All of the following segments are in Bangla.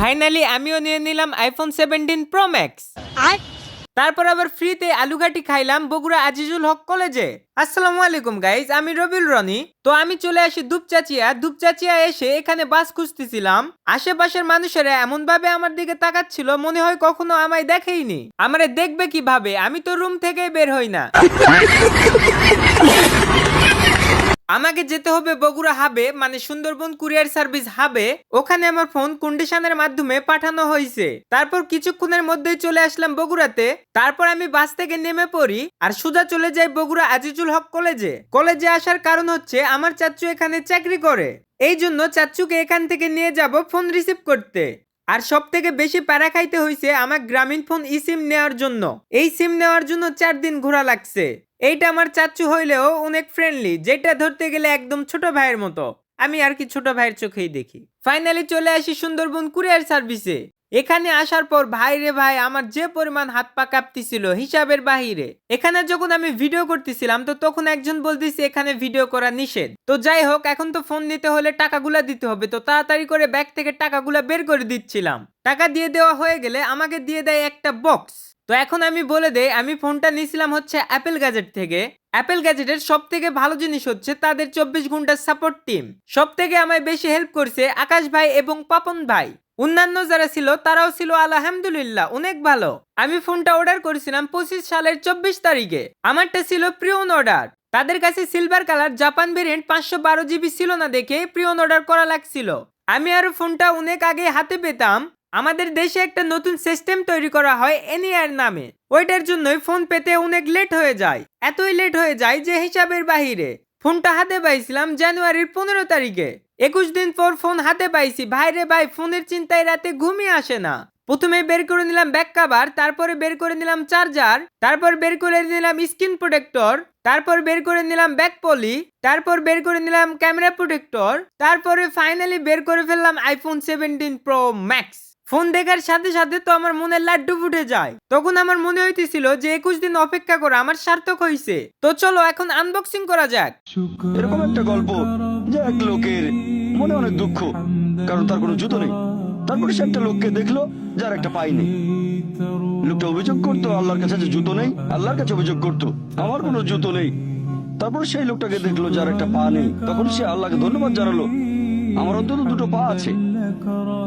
ফাইনালি আমিও নিয়ে নিলাম আইফোন সেভেন্টিন প্রো ম্যাক্স তারপর আবার ফ্রিতে আলুঘাটি খাইলাম বগুড়া আজিজুল হক কলেজে। আসসালামু আলাইকুম গাইজ আমি রবিল রনি। তো আমি চলে আসি দুপচাচিয়া দুপচাচিয়া এসে এখানে বাস খুঁজতেছিলাম। আশেপাশের মানুষেরা এমন ভাবে আমার দিকে তাকাচ্ছিল মনে হয় কখনো আমায় দেখেইনি। আমারে দেখবে কীভাবে? আমি তো রুম থেকে বের হই না। আমাকে যেতে হবে বগুড়া হাবে মানে সুন্দরবন কুরিয়ার সার্ভিস হাবে। ওখানে আমার ফোন কন্ডিশনের মাধ্যমে পাঠানো হয়েছে। তারপর কিছুক্ষণের মধ্যেই চলে আসলাম বগুড়াতে। তারপর আমি বাস থেকে নেমে পড়ি আর সোজা চলে যাই বগুড়া আজিজুল হক কলেজে। কলেজে আসার কারণ হচ্ছে আমার চাচু এখানে চাকরি করে। এই জন্য চাচুকে এখান থেকে নিয়ে যাব ফোন রিসিভ করতে। আর সব থেকে বেশি প্যারা খাইতে হয়েছে আমার গ্রামীণ ফোন ই সিম নেওয়ার জন্য। এই সিম নেওয়ার জন্য চার দিন ঘোরা লাগছে। এইটা আমার চাচু হইলেও অনেক ফ্রেন্ডলি যেটা ধরতে গেলে একদম ছোট ভাইয়ের মতো। আমি আর কি ছোট ভাইয়ের চোখেই দেখি। ফাইনালি চলে আসি সুন্দরবন কুরিয়ার সার্ভিসে এখানে আসার পর, ভাই রে ভাই, আমার যে পরিমাণ হাত পা কাঁপতেছিল হিসাবের বাহিরে। এখানে যখন আমি ভিডিও করতেছিলাম, তো তখন একজন বলতেছে, এখানে ভিডিও করা নিষেধ। তো যাই হোক, এখন তো ফোন নিতে হলে টাকাগুলা দিতে হবে। তো তাড়াতাড়ি করে ব্যাগ থেকে টাকাগুলা বের করে দিচ্ছিলাম। টাকা দিয়ে দেওয়া হয়ে গেলে আমাকে দিয়ে দেয় একটা বক্স। তো এখন আমি বলে দেই, আমি ফোনটা নিয়েছিলাম হচ্ছে অ্যাপেল গ্যাজেট থেকে। অ্যাপেল গ্যাজেটের সব থেকে ভালো জিনিস হচ্ছে তাদের চব্বিশ ঘণ্টার সাপোর্ট টিম। সব থেকে আমায় বেশি হেল্প করছে আকাশ ভাই এবং পাপন ভাই। অন্যান্য যারা ছিল, তারাও ছিল, আলহামদুলিল্লাহ, অনেক ভালো। আমি ফোনটা অর্ডার করেছিলাম পঁচিশ সালের চব্বিশ তারিখে। আমারটা ছিল প্রিয়ন অর্ডার তাদের কাছে সিলভার কালার জাপান ভেরিয়েন্ট পাঁচশো বারো জিবি ছিল না দেখে প্রিয়ন অর্ডার করা লাগছিল। আমি আর ফোনটা অনেক আগে হাতে পেতাম। আমাদের দেশে একটা নতুন সিস্টেম তৈরি করা হয় এনইআর নামে। ওইটার জন্যই ফোন পেতে অনেক লেট হয়ে যায়। এতই লেট হয়ে যায় যে হিসাবের বাহিরে। ফোনটা হাতে পাইছিলাম জানুয়ারির পনেরো তারিখে। একুশ দিন পর ফোন হাতে পাইছি। ভাইরে ভাই, ফোনের চিন্তায় রাতে ঘুমিয়ে আসে না। প্রথমে বের করে নিলাম ব্যাক কাভার, তারপরে বের করে নিলাম চার্জার, তারপর বের করে নিলাম স্ক্রিন প্রোটেক্টর, তারপর বের করে নিলাম ব্যাক পলি, তারপর বের করে নিলাম ক্যামেরা প্রোটেক্টর, তারপরে ফাইনালি বের করে ফেললাম iPhone seventeen pro max. Phone দেখার সাথে সাথে তো আমার মনে লাড্ডু ফুটে যায়। তখন আমার মনে হইতেছিল যে একুশ দিন অপেক্ষা করা আমার সার্থক হয়েছে তো চলো এখন আনবক্সিং করা যাক। এরকম একটা গল্প যে এক লোকের মনে অনেক দুঃখ, কারণ তার কোনো জুতো নেই। তারপরে সে একটা লোককে দেখল, যার একটা পাই নেই। লোকটা অভিযোগ করতো, আল্লাহর কাছে যে জুতো নেই, আল্লাহর কাছে অভিযোগ করতো, আমার কোনো জুতো নেই। সেই লোকটাকে দেখল, যার একটা পা নেই। তখন সে আল্লাহকে ধন্যবাদ জানালো, আমার অন্তত দুটো পা আছে।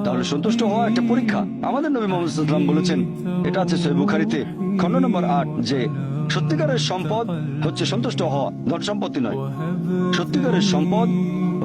তাহলে সন্তুষ্ট হওয়া একটা পরীক্ষা। আমাদের নবী মোহাম্মদ বলেছেন, এটা আছে বুখারিতে, খণ্ড নম্বর আট, যে সত্যিকারের সম্পদ হচ্ছে সন্তুষ্ট হওয়া ধন সম্পত্তি নয়। সত্যিকারের সম্পদ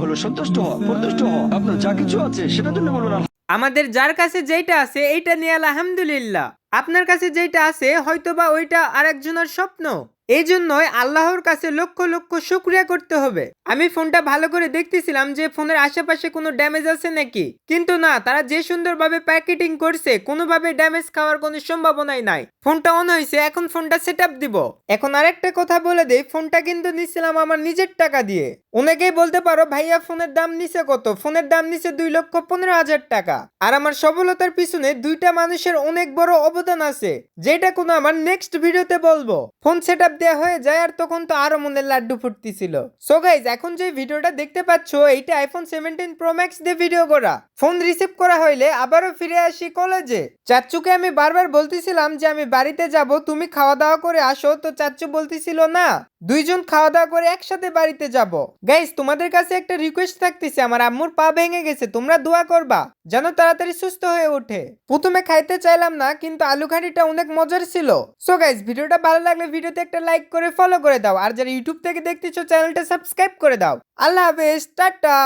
হলো সন্তুষ্ট হওয়া সন্তুষ্ট হওয়া। আপনার যা কিছু আছে, সেটার জন্য বলবেন আমাদের যার কাছে যেটা আছে, এইটা নিয়ে আলহামদুলিল্লাহ। আপনার কাছে যেটা আছে, হয়তোবা ওইটা আরেকজনের স্বপ্ন। এই জন্যই আল্লাহর কাছে লক্ষ লক্ষ শুক্রিয়া করতে হবে। আমি ফোনটা ভালো করে দেখতেছিলাম যে ফোনের আশেপাশে কোনো ড্যামেজ আছে নাকি। কিন্তু না, তারা যে সুন্দরভাবে প্যাকেটিং করছে, কোনোভাবে ড্যামেজ খাওয়ার কোনো সম্ভাবনাই নাই। ফোনটা অন হয়েছে, এখন ফোনটা সেট দিব। এখন আরেকটা কথা বলে দেই, ফোনটা কিন্তু নিছিলাম আমার নিজের টাকা দিয়ে। অনেকেই বলতে পারো, ভাইয়া, ফোনের দাম নিচে কত? ফোনের দাম নিচে দুই লক্ষ পনেরো হাজার টাকা। আর আমার সফলতার পিছনে দুইটা মানুষের অনেক বড় অবদান আছে, যেটা কোনো আমার নেক্সট ভিডিওতে বলব। ফোন সেট দেওয়া হয়ে যায় আর তখন তো আরও মনের লাড্ডু ফুটতেছিল। সো গাইজ এখন যে ভিডিওটা দেখতে পাচ্ছ, এইটা আইফোন সেভেন্টিন প্রো ম্যাক্স দিয়ে ভিডিও করা। ফোন রিসিভ করা হইলে আবারও ফিরে আসি কলেজে চাচ্চুকে আমি বারবার বলতেছিলাম যে আমি বাড়িতে যাব, তুমি খাওয়া দাওয়া করে আসো। তো চাচ্চু বলতেছিল না। দুইজন খাওয়া দাওয়া করে একসাথে বাড়িতে যাব। গাইস তোমাদের কাছে একটা রিকোয়েস্ট থাকতেছে, আমার আম্মুর পা ভেঙে গেছে, তোমরা দোয়া করবা, যেন তাড়াতাড়ি সুস্থ হয়ে ওঠে। প্রথমে খাইতে চাইলাম না, কিন্তু আলু ঘাঁটিটা অনেক মজার ছিল। সো গাইস ভিডিওটা ভালো লাগলে ভিডিওতে একটা লাইক করে ফলো করে দাও, আর যারা ইউটিউব থেকে দেখতেছো, চ্যানেলটা সাবস্ক্রাইব করে দাও। আল্লাহ হাফেজ, টাটা!